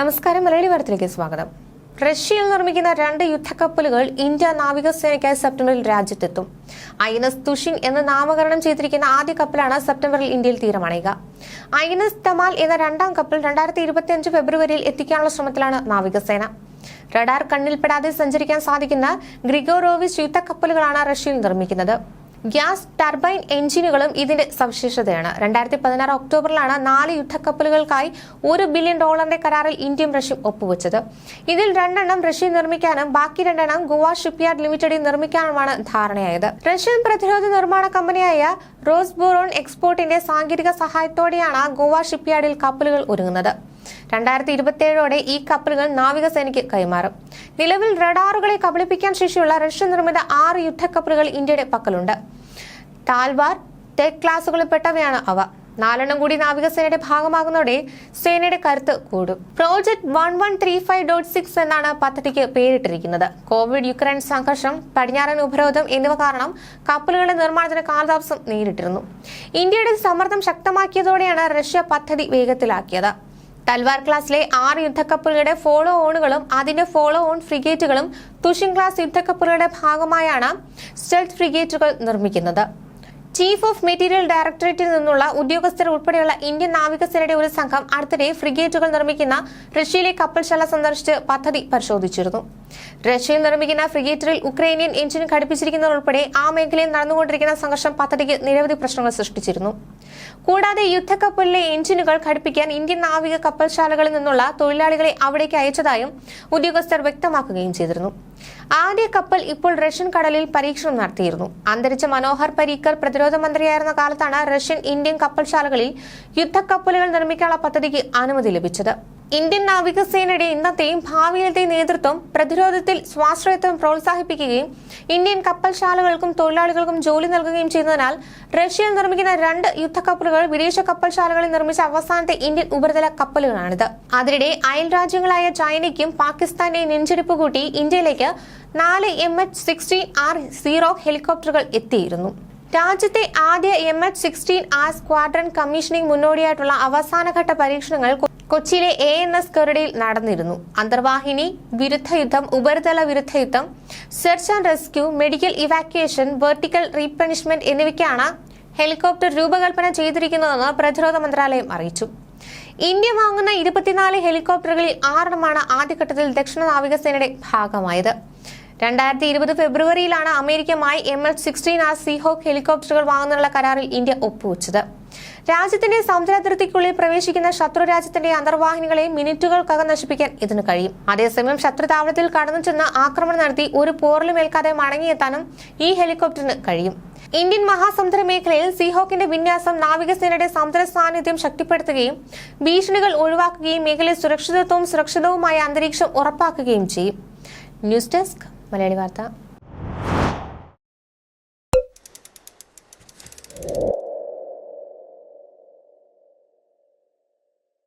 നമസ്കാരം മലയാളി വാർത്തയിലേക്ക് സ്വാഗതം. റഷ്യയിൽ നിർമ്മിക്കുന്ന രണ്ട് യുദ്ധക്കപ്പലുകൾ ഇന്ത്യ നാവികസേനയ്ക്കായി സെപ്റ്റംബറിൽ രാജ്യത്തെത്തും. ഐ എൻ എസ് തുഷിൻ എന്ന് നാമകരണം ചെയ്തിരിക്കുന്ന ആദ്യ കപ്പലാണ് സെപ്റ്റംബറിൽ ഇന്ത്യയിൽ തീരമണയുക. ഐ എൻ എസ് തമാൽ എന്ന രണ്ടാം കപ്പൽ രണ്ടായിരത്തി ഇരുപത്തിയഞ്ച് ഫെബ്രുവരിയിൽ എത്തിക്കാനുള്ള ശ്രമത്തിലാണ് നാവികസേന. റഡാർ കണ്ണിൽപ്പെടാതെ സഞ്ചരിക്കാൻ സാധിക്കുന്ന ഗ്രിഗോറോവിസ് യുദ്ധക്കപ്പലുകളാണ് റഷ്യയിൽ നിർമ്മിക്കുന്നത്. ഗ്യാസ് ടർബൈൻ എഞ്ചിനുകളും ഇതിന്റെ സവിശേഷതയാണ്. രണ്ടായിരത്തി പതിനാറ് ഒക്ടോബറിലാണ് നാല് യുദ്ധക്കപ്പലുകൾക്കായി ഒരു ബില്യൺ ഡോളറിന്റെ കരാറിൽ ഇന്ത്യയും റഷ്യയും ഒപ്പുവെച്ചത്. ഇതിൽ രണ്ടെണ്ണം റഷ്യ നിർമ്മിക്കാനും ബാക്കി രണ്ടെണ്ണം ഗോവ ഷിപ്പ്യാർഡ് ലിമിറ്റഡിൽ നിർമ്മിക്കാനുമാണ് ധാരണയായത്. റഷ്യൻ പ്രതിരോധ നിർമ്മാണ കമ്പനിയായ റോസ്ബോറോൺ എക്സ്പോർട്ടിന്റെ സാങ്കേതിക സഹായത്തോടെയാണ് ഗോവ ഷിപ്പ്യാർഡിൽ കപ്പലുകൾ ഒരുങ്ങുന്നത്. രണ്ടായിരത്തി ഇരുപത്തിയേഴോടെ ഈ കപ്പലുകൾ നാവികസേനയ്ക്ക് കൈമാറും. നിലവിൽ റഡാറുകളെ കബളിപ്പിക്കാൻ ശേഷിയുള്ള റഷ്യ നിർമ്മിത ആറ് യുദ്ധക്കപ്പലുകൾ ഇന്ത്യയുടെ പക്കലുണ്ട്. താൽവാർ ടെക് ക്ലാസുകളിൽപ്പെട്ടവയാണ് അവ. നാലെണ്ണം കൂടി നാവികസേനയുടെ ഭാഗമാകുന്നതോടെ സേനയുടെ കരുത്ത് കൂടും. Project one one three five dot six എന്നാണ് പദ്ധതിക്ക് പേരിട്ടിരിക്കുന്നത്. കോവിഡ് യുക്രൈൻ സംഘർഷം പടിഞ്ഞാറൻ ഉപരോധം എന്നിവ കാരണം കപ്പലുകളുടെ നിർമ്മാണത്തിന് കാലതാമസം നേരിട്ടിരുന്നു. ഇന്ത്യയുടെ സമ്മർദ്ദം ശക്തമാക്കിയതോടെയാണ് റഷ്യ പദ്ധതി വേഗത്തിലാക്കിയത്. തൽവാർ ക്ലാസ്സിലെ ആറ് യുദ്ധക്കപ്പലുകളുടെ ഫോളോ ഓണുകളും അതിന്റെ ഫോളോ ഓൺ ഫ്രിഗേറ്റുകളും തുഷിൻ ക്ലാസ് യുദ്ധക്കപ്പലുകളുടെ ഭാഗമായാണ് സ്റ്റെൽത്ത് ഫ്രിഗേറ്റുകൾ നിർമ്മിക്കുന്നത്. ചീഫ് ഓഫ് മെറ്റീരിയൽ ഡയറക്ടറേറ്റിൽ നിന്നുള്ള ഉദ്യോഗസ്ഥർ ഉൾപ്പെടെയുള്ള ഇന്ത്യൻ നാവികസേനയുടെ ഒരു സംഘം അടുത്തിടെ ഫ്രിഗേറ്റുകൾ നിർമ്മിക്കുന്ന റഷ്യയിലെ കപ്പൽശാല സന്ദർശിച്ച് പദ്ധതി പരിശോധിച്ചിരുന്നു. റഷ്യയിൽ നിർമ്മിക്കുന്ന ഫ്രിഗേറ്ററിൽ ഉക്രൈനിയൻ എഞ്ചിൻ ഘടിപ്പിച്ചിരിക്കുന്നതുൾപ്പെടെ ആ മേഖലയിൽ നടന്നുകൊണ്ടിരിക്കുന്ന സംഘർഷം പദ്ധതിക്ക് നിരവധി പ്രശ്നങ്ങൾ സൃഷ്ടിച്ചിരുന്നു. കൂടാതെ യുദ്ധക്കപ്പലിലെ എഞ്ചിനുകൾ ഘടിപ്പിക്കാൻ ഇന്ത്യൻ നാവിക കപ്പൽശാലകളിൽ നിന്നുള്ള തൊഴിലാളികളെ അവിടേക്ക് അയച്ചതായും ഉദ്യോഗസ്ഥർ വ്യക്തമാക്കുകയും ചെയ്തിരുന്നു. ആദ്യ കപ്പൽ ഇപ്പോൾ റഷ്യൻ കടലിൽ പരീക്ഷണം നടത്തിയിരുന്നു. അന്തരിച്ച മനോഹർ പരീക്കർ പ്രതിരോധ മന്ത്രിയായിരുന്ന കാലത്താണ് റഷ്യൻ ഇന്ത്യൻ കപ്പൽശാലകളിൽ യുദ്ധക്കപ്പലുകൾ നിർമ്മിക്കാനുള്ള പദ്ധതിക്ക് അനുമതി ലഭിച്ചത്. ഇന്ത്യൻ നാവികസേനയുടെ ഇന്നത്തെയും ഭാവിയിലത്തെയും നേതൃത്വം പ്രതിരോധത്തിൽ സ്വാശ്രയത്വം പ്രോത്സാഹിപ്പിക്കുകയും ഇന്ത്യൻ കപ്പൽശാലകൾക്കും തൊഴിലാളികൾക്കും ജോലി നൽകുകയും ചെയ്യുന്നതിനാൽ റഷ്യയിൽ നിർമ്മിക്കുന്ന രണ്ട് യുദ്ധക്കപ്പലുകൾ വിദേശ കപ്പൽശാലകളിൽ നിർമ്മിച്ച അവസാനത്തെ ഇന്ത്യൻ ഉപരിതല കപ്പലുകളാണിത്. അതിനിടെ അയൽ രാജ്യങ്ങളായ ചൈനയ്ക്കും പാകിസ്ഥാന്റെയും നെഞ്ചെടുപ്പ് കൂട്ടി ഇന്ത്യയിലേക്ക് നാല് M H sixteen R zero ഹെലികോപ്റ്ററുകൾ എത്തിയിരുന്നു. രാജ്യത്തെ ആദ്യ M H sixteen R squadron commissioning മുന്നോടിയായിട്ടുള്ള അവസാനഘട്ട പരീക്ഷണങ്ങൾ കൊച്ചിയിലെ എ എൻ എസ് കരടിയിൽ നടന്നിരുന്നു. അന്തർവാഹിനി വിരുദ്ധ യുദ്ധം ഉപരിതല വിരുദ്ധ യുദ്ധം search and rescue medical evacuation vertical replenishment എന്നിവയ്ക്കാണ് ഹെലികോപ്റ്റർ രൂപകൽപ്പന ചെയ്തിരിക്കുന്നതെന്ന് പ്രതിരോധ മന്ത്രാലയം അറിയിച്ചു. ഇന്ത്യ വാങ്ങുന്ന ഇരുപത്തിനാല് ഹെലികോപ്റ്ററുകളിൽ ആറെണ്ണമാണ് ആദ്യഘട്ടത്തിൽ ദക്ഷിണ നാവികസേനയുടെ ഭാഗമായത്. രണ്ടായിരത്തി ഇരുപത് ഫെബ്രുവരിയിലാണ് അമേരിക്കയുമായി M L sixteen R Seahawk ഹെലികോപ്റ്ററുകൾ വാങ്ങുന്നതിനുള്ള കരാറിൽ ഇന്ത്യ ഒപ്പുവെച്ചത്. രാജ്യത്തിന്റെ സമുദ്രാതിർത്തിക്കുള്ളിൽ പ്രവേശിക്കുന്ന ശത്രു രാജ്യത്തിന്റെ അന്തർവാഹിനികളെ മിനിറ്റുകൾക്കകം നശിപ്പിക്കാൻ ഇതിന് കഴിയും. അതേസമയം ശത്രു താവളത്തിൽ കടന്നു ചെന്ന് ആക്രമണം നടത്തി ഒരു പോറലും ഏൽക്കാതെ മടങ്ങിയെത്താനും ഈ ഹെലികോപ്റ്ററിന് കഴിയും. ഇന്ത്യൻ മഹാസമുദ്ര മേഖലയിൽ സീഹോക്കിന്റെ വിന്യാസം നാവികസേനയുടെ സമുദ്ര സാന്നിധ്യം ശക്തിപ്പെടുത്തുകയും ഭീഷണികൾ ഒഴിവാക്കുകയും മേഖലയിൽ സുരക്ഷിതത്വവും സുരക്ഷിതവുമായ അന്തരീക്ഷം ഉറപ്പാക്കുകയും ചെയ്യും. ന്യൂസ് ഡെസ്ക് മലയാളി വാർത്ത.